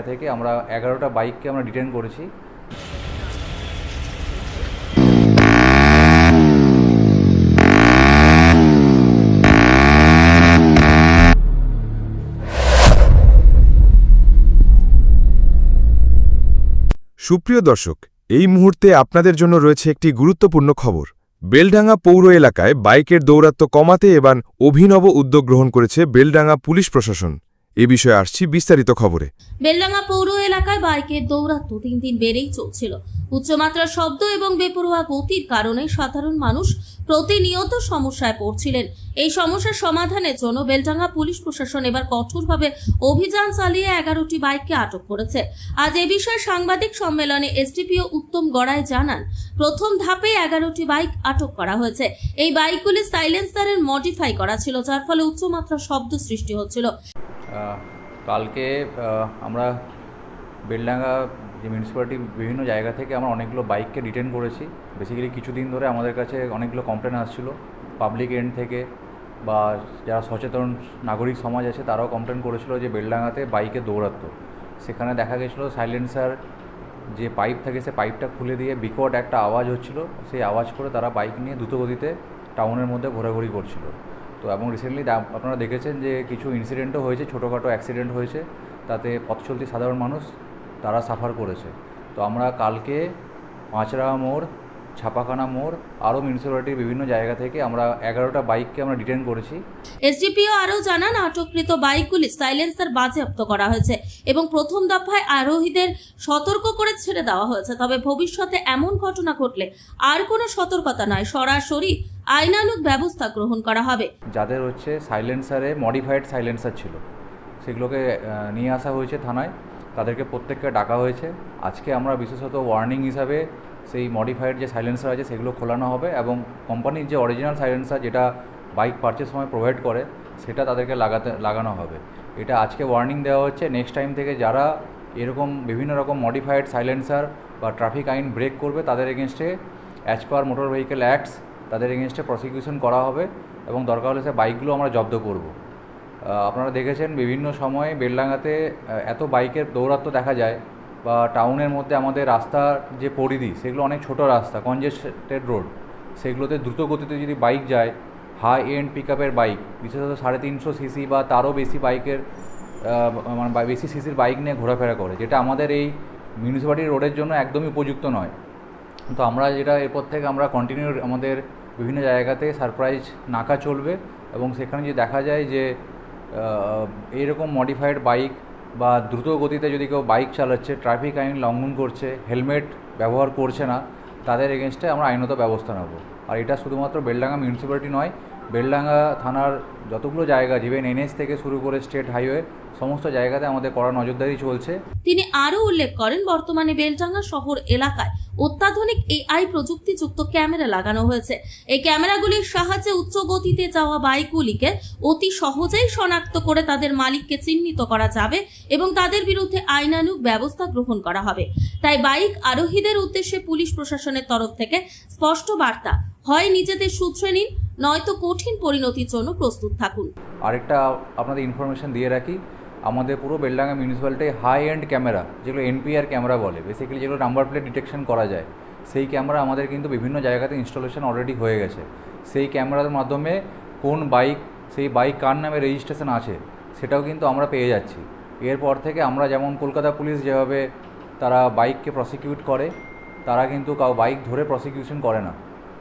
জায়গা থেকে আমরা এগারোটা বাইককে আমরা ডিটেন করেছি। সুপ্রিয় দর্শক, এই মুহূর্তে আপনাদের জন্য রয়েছে একটি গুরুত্বপূর্ণ খবর। বেলডাঙ্গা পৌর এলাকায় বাইকের দৌরাত্ম্য কমাতে এবার অভিনব উদ্যোগ গ্রহণ করেছে বেলডাঙ্গা পুলিশ প্রশাসন। এ বিষয়ে আসছি বিস্তারিত খবরে। বেলডাঙ্গা পৌর এলাকায় বাইকের দৌরাত্ম্য দিন দিন বেড়েই চলছিল। উচ্চমাত্রার শব্দ এবং বেপরোয়া গতির কারণে সাধারণ মানুষ প্রতিনিয়ত সমস্যায় পড়ছিলেন। এই সমস্যার সমাধানের জন্য বেলডাঙ্গা পুলিশ প্রশাসন এবার কঠোরভাবে অভিযান চালিয়ে এগারোটি বাইককে আটক করেছে। আজ এ বিষয়ে সাংবাদিক সম্মেলনে এসডিপিও উত্তম গড়াই জানান, প্রথম ধাপে এগারোটি বাইক আটক করা হয়েছে। এই বাইকগুলি সাইলেন্সারের মডিফাই করা ছিল, যার ফলে উচ্চমাত্রার শব্দ সৃষ্টি হচ্ছিল। কালকে আমরা বেলডাঙ্গা যে মিউনিসিপ্যালিটির বিভিন্ন জায়গা থেকে আমরা অনেকগুলো বাইককে ডিটেন করেছি। বেসিক্যালি কিছুদিন ধরে আমাদের কাছে অনেকগুলো কমপ্লেন আসছিল। পাবলিক এন্ড থেকে বা যারা সচেতন নাগরিক সমাজ আছে, তারাও কমপ্লেন করেছিল যে বেলডাঙ্গাতে বাইকে দৌড়াতো। সেখানে দেখা গেছিল সাইলেন্সার যে পাইপ থাকে, সে পাইপটা খুলে দিয়ে বিকট একটা আওয়াজ হচ্ছিল। সেই আওয়াজ করে তারা বাইক নিয়ে দ্রুতগতিতে টাউনের মধ্যে ঘোরাঘুরি করছিল। তো এবং রিসেন্টলি আপনারা দেখেছেন যে কিছু ইনসিডেন্টও হয়েছে, ছোটোখাটো অ্যাক্সিডেন্ট হয়েছে, তাতে পথ চলতি সাধারণ মানুষ তারা সাফার করেছে। তো আমরা কালকে পাঁচরা মোড় ছাপাখানা মোড় আরও মিউনিসিপ্যালিটির বিভিন্ন জায়গা থেকে আমরা এগারোটা বাইককে আমরা ডিটেন করেছি। এসডিপিও আরও জানান আটককৃত বাইকগুলি সাইলেন্সার বাজেয়াপ্ত করা হয়েছে এবং প্রথম দফায় আরোহীদের সতর্ক করে ছেড়ে দেওয়া হয়েছে। তবে ভবিষ্যতে এমন ঘটনা ঘটলে আর কোনো সতর্কতা নয়। সরাসরি আইনানুগ ব্যবস্থা গ্রহণ করা হবে। যাদের হচ্ছে সাইলেন্সারে মডিফাইড সাইলেন্সার ছিল সেগুলোকে নিয়ে আসা হয়েছে থানায়। তাদেরকে প্রত্যেককে ডাকা হয়েছে। আজকে আমরা বিশেষত ওয়ার্নিং হিসাবে সেই মডিফাইড যে সাইলেন্সার আছে, সেগুলো খোলানো হবে এবং কোম্পানির যে অরিজিনাল সাইলেন্সার যেটা বাইক পারচেস সময় প্রোভাইড করে, সেটা তাদেরকে লাগাতে, লাগানো হবে। এটা আজকে ওয়ার্নিং দেওয়া হচ্ছে। নেক্সট টাইম থেকে যারা এরকম বিভিন্ন রকম মডিফাইড সাইলেন্সার বা ট্রাফিক আইন ব্রেক করবে, তাদের এগেনস্টে as per motor vehicle acts তাদের এগেনস্টে প্রসিকিউশন করা হবে এবং দরকার হলে সে বাইকগুলো আমরা জব্দ করব। আপনারা দেখেছেন বিভিন্ন সময়ে বেলডাঙ্গাতে এত বাইকের দৌরাত্ম্য দেখা যায়। বা টাউনের মধ্যে আমাদের রাস্তার যে পরিধি, সেগুলো অনেক ছোট রাস্তা, কনজেস্টেড রোড, সেগুলোতে দ্রুত গতিতে যদি বাইক যায় হাই এন্ড পিক আপের বাইক, বিশেষত সাড়ে তিনশো সিসি বা তারও বেশি বাইকের মানে বেশি সিসির বাইক নিয়ে ঘোরাফেরা করে, যেটা আমাদের এই মিউনিসিপ্যালিটি রোডের জন্য একদমই উপযুক্ত নয়। তো আমরা যেটা, এরপর থেকে আমরা কন্টিনিউ আমাদের বিভিন্ন জায়গাতে সারপ্রাইজ নাকা চলবে এবং সেখানে যদি দেখা যায় যে এইরকম মডিফাইড বাইক বা দ্রুত গতিতে যদি কেউ বাইক চালাচ্ছে ট্রাফিক আইন লঙ্ঘন করছে হেলমেট ব্যবহার করছে না, তাদের এগেনস্টে আমরা আইনত ব্যবস্থা নেব। আর এটা শুধুমাত্র বেলডাঙ্গা মিউনিসিপ্যালিটি নয় বেলডাঙ্গা থানার যতগুলো জায়গা ইভেন এনএস থেকে শুরু করে স্টেট হাইওয়ে সমস্ত জায়গাতে আমাদের কড়া নজরদারি চলছে। তিনি আরও উল্লেখ করেন, বর্তমানে বেলডাঙ্গা শহর এলাকায় অত্যাধুনিক এআই প্রযুক্তিযুক্ত ক্যামেরা লাগানো হয়েছে। এই ক্যামেরাগুলির সাহায্যে উচ্চ গতিতে যাওয়া বাইকগুলিকে অতি সহজেই শনাক্ত করে তাদের মালিককে চিহ্নিত করা যাবে এবং তাদের বিরুদ্ধে আইনানুগ ব্যবস্থা গ্রহণ করা হবে। তাই বাইক আরোহীদের উদ্দেশ্যে পুলিশ প্রশাসনের তরফ থেকে স্পষ্ট বার্তা, হয় নিজেদের সূত্রে নিন নয়তো কঠিন পরিণতির জন্য প্রস্তুত থাকুন। আরেকটা আপনাদের ইনফরমেশন দিয়ে রাখি। আমাদের পুরো Beldanga municipality high end camera যেগুলো এনপিআর ক্যামেরা বলে বেসিক্যালি যেগুলো নাম্বার প্লেট ডিটেকশন করা যায়, সেই ক্যামেরা আমাদের কিন্তু বিভিন্ন জায়গাতে ইনস্টলেশন অলরেডি হয়ে গেছে। সেই ক্যামেরার মাধ্যমে কোন বাইক সেই বাইক কার নামে রেজিস্ট্রেশন আছে, সেটাও কিন্তু আমরা পেয়ে যাচ্ছি। এরপর থেকে আমরা যেমন কলকাতা পুলিশ যেভাবে তারা বাইককে প্রসিকিউট করে, তারা কিন্তু কাউ বাইক ধরে প্রসিকিউশন করে না।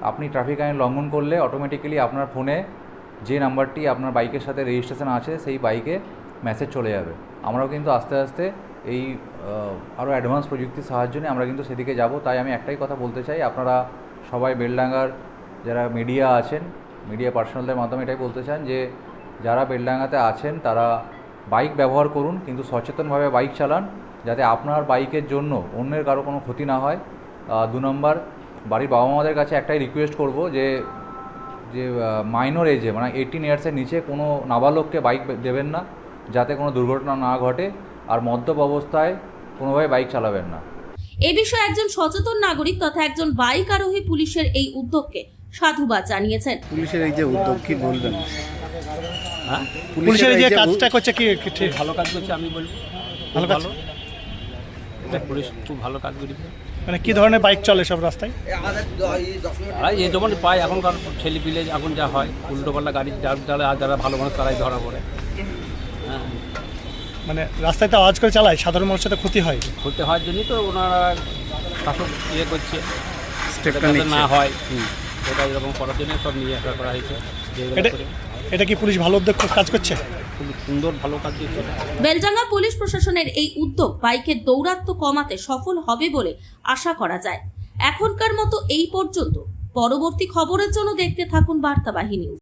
আপনি ট্রাফিক আইন লঙ্ঘন করলে অটোমেটিক্যালি আপনার ফোনে যে নাম্বারটি আপনার বাইকের সাথে রেজিস্ট্রেশন আছে, সেই বাইকে মেসেজ চলে যাবে। আমরাও কিন্তু আস্তে আস্তে এই আরও অ্যাডভান্স প্রযুক্তির সাহায্য নিয়ে আমরা কিন্তু সেদিকে যাব। তাই আমি একটাই কথা বলতে চাই, আপনারা সবাই বেলডাঙ্গার যারা মিডিয়া আছেন মিডিয়া পার্সোনালদের মাধ্যমে এটাই বলতে চান যে, যারা বেলডাঙ্গাতে আছেন, তারা বাইক ব্যবহার করুন, কিন্তু সচেতনভাবে বাইক চালান, যাতে আপনার বাইকের জন্য অন্যের কারও কোনো ক্ষতি না হয়। দু নম্বর বাড়ির বাবা মাদের কাছে একটাই রিকোয়েস্ট করব যে যে মাইনর এজে মানে এইটিন ইয়ার্সের নিচে কোনো নাবালককে বাইক দেবেন না যাতে কোনো দুর্ঘটনা না ঘটে আর মদ্যপ অবস্থায় কোনোভাবে বাইক চালাবেন না। এ বিষয়ে একজন সচেতন নাগরিক তথা একজন বাইক আরোহী পুলিশের এই উদ্যোগকে সাধুবাদ জানিয়েছেন। পুলিশের এই যে উদ্যোগ কি বলবেন? পুলিশের এই যে কাজটা করছে কি কি ঠিক? ভালো কাজ করছে আমি বলব। ভালো ভালো কাজ? এটা পুলিশ খুব ভালো কাজ করেছে। মানে কি ধরনের বাইক চলে সব রাস্তায়? আর এই যেমন পায় এখনকার ছেলে পিলে এখন যা হয় উল্টো পাল্টা গাড়ি যার যারা যারা ভালো মানুষ তারাই ধরা পড়ে। হ্যাঁ। মানে রাস্তায় তো আওয়াজ করে চালায় সাধারণ মানুষের সাথে ক্ষতি হয়। ক্ষতি হওয়ার জন্যই তো ওনারা শাসক ইয়ে করছে। স্টেপটা না হয় সেটা এরকম করার জন্য সব নিয়ে আসা করা হয়েছে। এটা কি পুলিশ ভালো উদ্যোগ কাজ করছে? খুব সুন্দর ভালো কাজ দিচ্ছে বেলডাঙ্গা পুলিশ প্রশাসনের এই উদ্যোগ বাইকের দৌরাত্ম্য কমাতে সফল হবে বলে আশা করা যায়। এখনকার মতো এই পর্যন্ত। পরবর্তী খবরের জন্য দেখতে থাকুন বার্তাবাহী নিউজ।